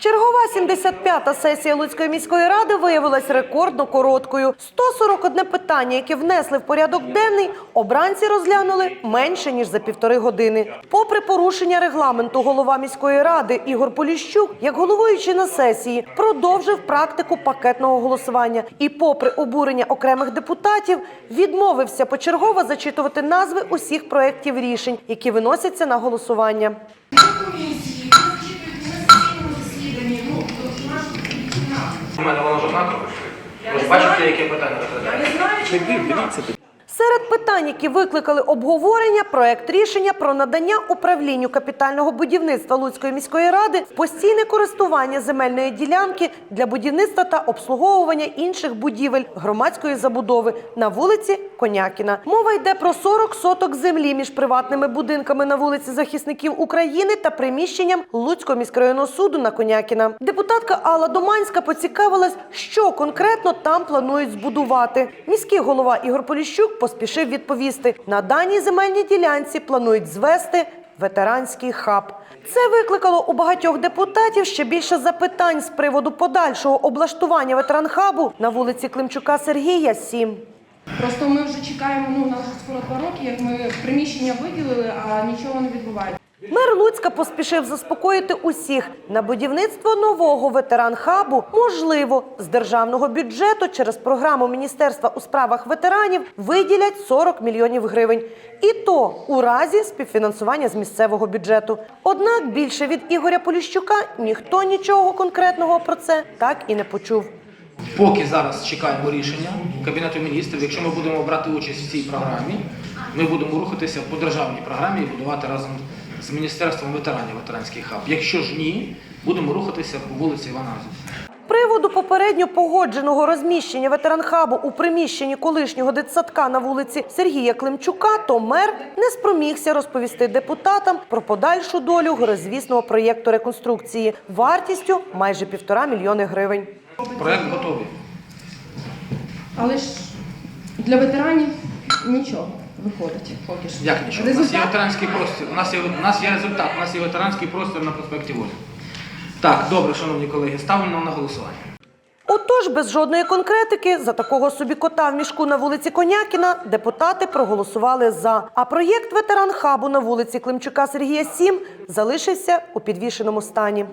Чергова 75-та сесія Луцької міської ради виявилась рекордно короткою. 141 питання, яке внесли в порядок денний, обранці розглянули менше ніж за півтори години. Попри порушення регламенту, голова міської ради Ігор Поліщук, як головуючий на сесії, продовжив практику пакетного голосування і, попри обурення окремих депутатів, відмовився почергово зачитувати назви усіх проєктів рішень, які виносяться на голосування. У мене воно жодна. Ви бачите, яке питання розглядаєте? Серед питань, які викликали обговорення, проект рішення про надання управлінню капітального будівництва Луцької міської ради постійне користування земельної ділянки для будівництва та обслуговування інших будівель громадської забудови на вулиці Конякіна. Мова йде про 40 соток землі між приватними будинками на вулиці захисників України та приміщенням Луцького міськрайонного суду на Конякіна. Депутатка Алла Доманська поцікавилась, що конкретно там планують збудувати. Міський голова Ігор Поліщук поспішив відповісти: на даній земельній ділянці планують звести ветеранський хаб. Це викликало у багатьох депутатів ще більше запитань з приводу подальшого облаштування ветеранхабу на вулиці Климчука Сергія 7. Просто ми вже чекаємо, ну, у нас скоро два роки, як ми приміщення виділили, а нічого не відбувається. Мер Луцька поспішив заспокоїти усіх. На будівництво нового ветеран-хабу можливо з державного бюджету через програму Міністерства у справах ветеранів виділять 40 мільйонів гривень. І то у разі співфінансування з місцевого бюджету. Однак більше від Ігоря Поліщука ніхто нічого конкретного про це так і не почув. Поки зараз чекаємо рішення Кабінету міністрів. Якщо ми будемо брати участь в цій програмі, ми будемо рухатися по державній програмі і будувати разом з Міністерством ветеранів ветеранський хаб. Якщо ж ні, будемо рухатися по вулиці Івана Азова. Приводу попередньо погодженого розміщення ветеранхабу у приміщенні колишнього дитсадка на вулиці Сергія Климчука, то мер не спромігся розповісти депутатам про подальшу долю горозвісного проєкту реконструкції вартістю майже півтора мільйони гривень. Проект готовий. Але ж для ветеранів нічого виходить поки що. Як нічого? У нас є ветеранський простір. У нас є у нас є результат. У нас є ветеранський простір на проспекті Волі. Так, добре, шановні колеги, ставимо на голосування. Отож, без жодної конкретики за такого собі кота в мішку на вулиці Конякіна депутати проголосували за. А проєкт ветеранхабу на вулиці Климчука Сергія 7 залишився у підвішеному стані.